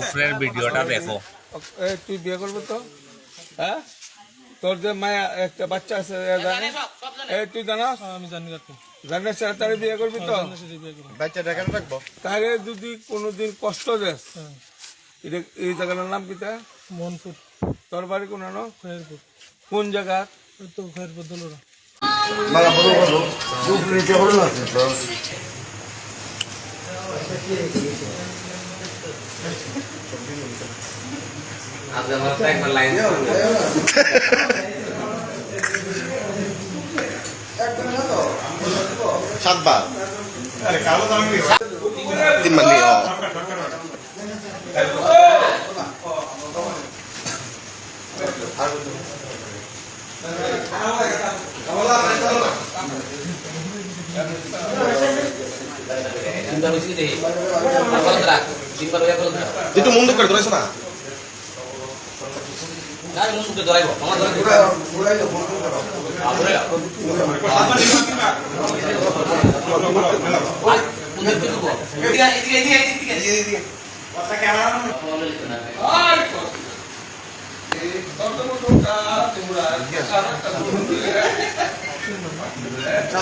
উপরের ভিডিওটা দেখো। এ, তুই বিয়ে করবি তো? হ্যাঁ? তোর যে মায়া একটা বাচ্চা আছে এ জানে এ তুই জানাস? আমি জানি কাকু জানিস বিয়ে করবি তো? সেটাই বিয়ে করব। বাচ্চাটা কেন রাখব? তাহলে যদি কোনোদিন কষ্ট দেস হ্যাঁ। এটা এই জায়গাটার নাম কিতা মনপুর তোর বাড়ি কোন আনো খয়েরপুর। কোন জায়গা? ওই তো খয়েরপুর দোলরা। মালা বড় বড় দুধ নিতে হলো না? তো সাতবার তিন মালি ও চিন্তা হয়েছি রে কলন্দ্রা চিন্তা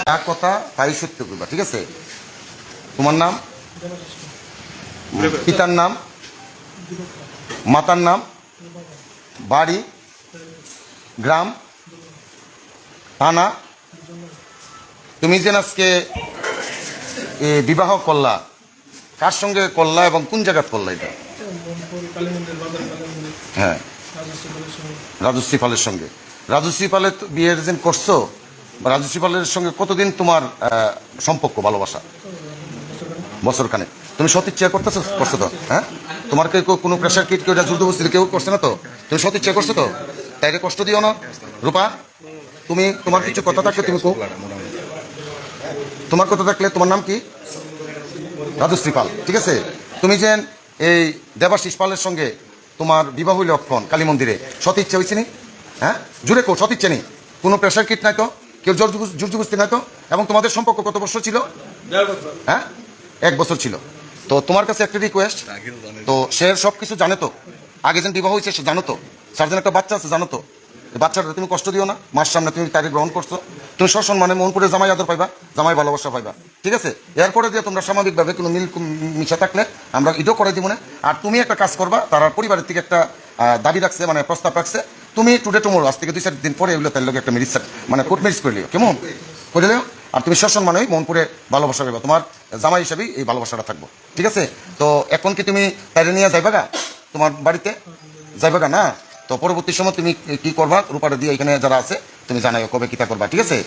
এক কথা তাই সত্য করবা ঠিক আছে? তোমার নাম? পিতার নাম? মাতার নাম? বাড়ি, গ্রাম, থানা। তুমি যে আজকে বিবাহ করলা, কার সঙ্গে করলা এবং কোন জায়গায় করলা এটা? হ্যাঁ। রাজশ্রী পালের সঙ্গে। রাজশ্রী পালের বিয়ের দিন করছ রাজশ্রী পালের সঙ্গে কতদিন তোমার সম্পর্ক, ভালোবাসা? বছর খানে তুমি সতীর চেয়ার করতেছো, করছ তো? হ্যাঁ? তোমার কেউ কেউ কোনো প্রেশার কিট কেউ জুরদবস্তি কেউ করছে না তো? তুমি সতীচ্ছা করছ তো? তাইলে কষ্ট দিও না। রূপা তুমি তোমার কিছু কথা থাকলে তুমি তোমার কথা থাকলে তোমার নাম কি? রাজশ্রী পাল ঠিক আছে? তুমি যে এই দেবাশিস পালের সঙ্গে তোমার বিবাহ লক্ষণ কালী মন্দিরে। সত ইচ্ছে হয়েছে নি? হ্যাঁ? জুড়ে কো সত ইচ্ছে নেই। কোনো প্রেশার কিট নাই তো? কেউ জোর জবর- জোর জবস্তি নাই তো? এবং তোমাদের সম্পর্ক কত বছর ছিল? হ্যাঁ? এক বছর ছিল। তো তোমার কাছে একটা রিকোয়েস্ট তো সে সব কিছু জানে তো? আগে যেন বিবাহ হয়েছে, সে জানো তো। সার্জেন একটা বাচ্চা আছে, জানো তো। বাচ্চাটা তুমি কষ্ট দিও না। মার সামনে তুমি তাকে গ্রহণ করছ। তুমি সসম্মানে মন করে জামাই আদর পাইবা, জামাই ভালোবাসা পাইবা। ঠিক আছে? এরপরে দিয়ে তোমরা স্বাভাবিকভাবে কোনো মিল মিশা থাকলে, আমরা এটাও করে দিব না। আর তুমি একটা কাজ করবা, তার পরিবারের থেকে একটা দাবি রাখছে মানে প্রস্তাব রাখছে। তুমি টুডে টুমোর আজ থেকে দুই চার দিন পরে এগুলো তার লোক একটা মেরিজ মানে কোর্ট মেরিজ করে লিও। কেমন? করে লিও। আর তুমি সসম্মানে মন করে ভালোবাসা পাইবা। তোমার জামাই হিসাবেই এই ভালোবাসাটা থাকব। ঠিক আছে? তো এখন কি তুমি তাইলে নিয়ে যাইবা গা? তোমার বাড়িতে? যাইবা না তো পরবর্তী সময় তুমি কি করবা? রূপাটা দিয়ে এখানে যারা আছে, তুমি জানাই কবে কিতা করবা, ঠিক আছে?